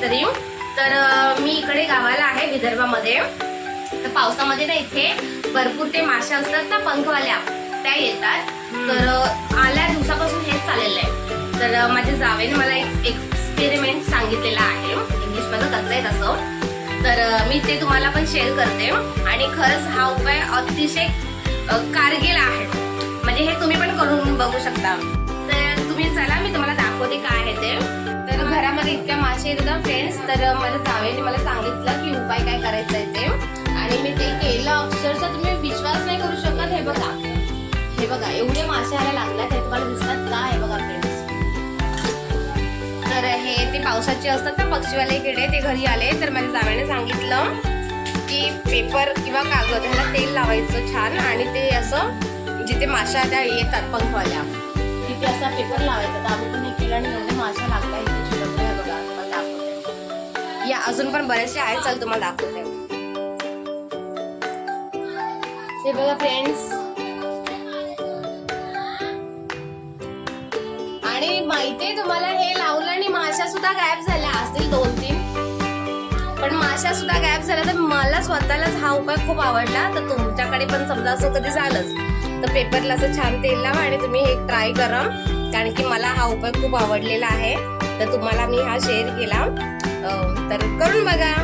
काहीतरी तर मी इकडे गावाला आहे विदर्भामध्ये. तर पावसामध्ये ना इथे भरपूर ते माशा असतात ना पंखवाल्या त्या येतात. तर आल्या दिवसापासून हेच चाललेलं आहे. तर माझ्या जावेने मला एक एक्सपेरिमेंट सांगितलेला आहे. इंग्लिशमध्ये कसं आहे तसं. तर मी ते तुम्हाला पण शेअर करते. आणि खरंच हा उपाय अतिशय कारगिल आहे. म्हणजे हे तुम्ही पण करून बघू शकता. तर तुम्ही चला मी तुम्हाला दाखवते काय आहे ते. घरामध्ये इतक्या मासे येत होता फ्रेंड्स तर माझ्या जावेने मला सांगितलं की उपाय काय करायचा आहे ते. आणि मी ते केलं. अक्षरशः तुम्ही विश्वास नाही करू शकत. हे बघा. हे बघा एवढे मासे आला लागल्यात. हे तुम्हाला दिसतात का? हे बघा फ्रेंड्स तर हे ते पावसाचे असतात ना पक्षीवाले किडे ते घरी आले. तर माझ्या जावेने सांगितलं की पेपर किंवा कागद ह्याला तेल लावायचं छान. आणि ते असं जिथे माशा त्या येतात पंखवाल्या तिथे असा पेपर लावायचा. दाबून हे केलं आणि एवढे माशा अजून पण बरेचसे आहेत. चल तुम्हाला दाखवते. हे बघा फ्रेंड्स आणि माहितीये तुम्हाला हे लावलं आणि माशा सुद्धा गायब झाल्या. असतील दोन तीन. पण माशा सुद्धा गायब झाल्या. तर मला स्वतःलाच हा उपाय खूप आवडला. तर तुमच्याकडे पण समजा असं कधी झालंच तर पेपरला असं छान तेल लावा आणि तुम्ही हे ट्राय करा. कारण की मला हा उपाय खूप आवडलेला आहे. तर तुम्हाला मी हा शेअर केला. तर करून बघा.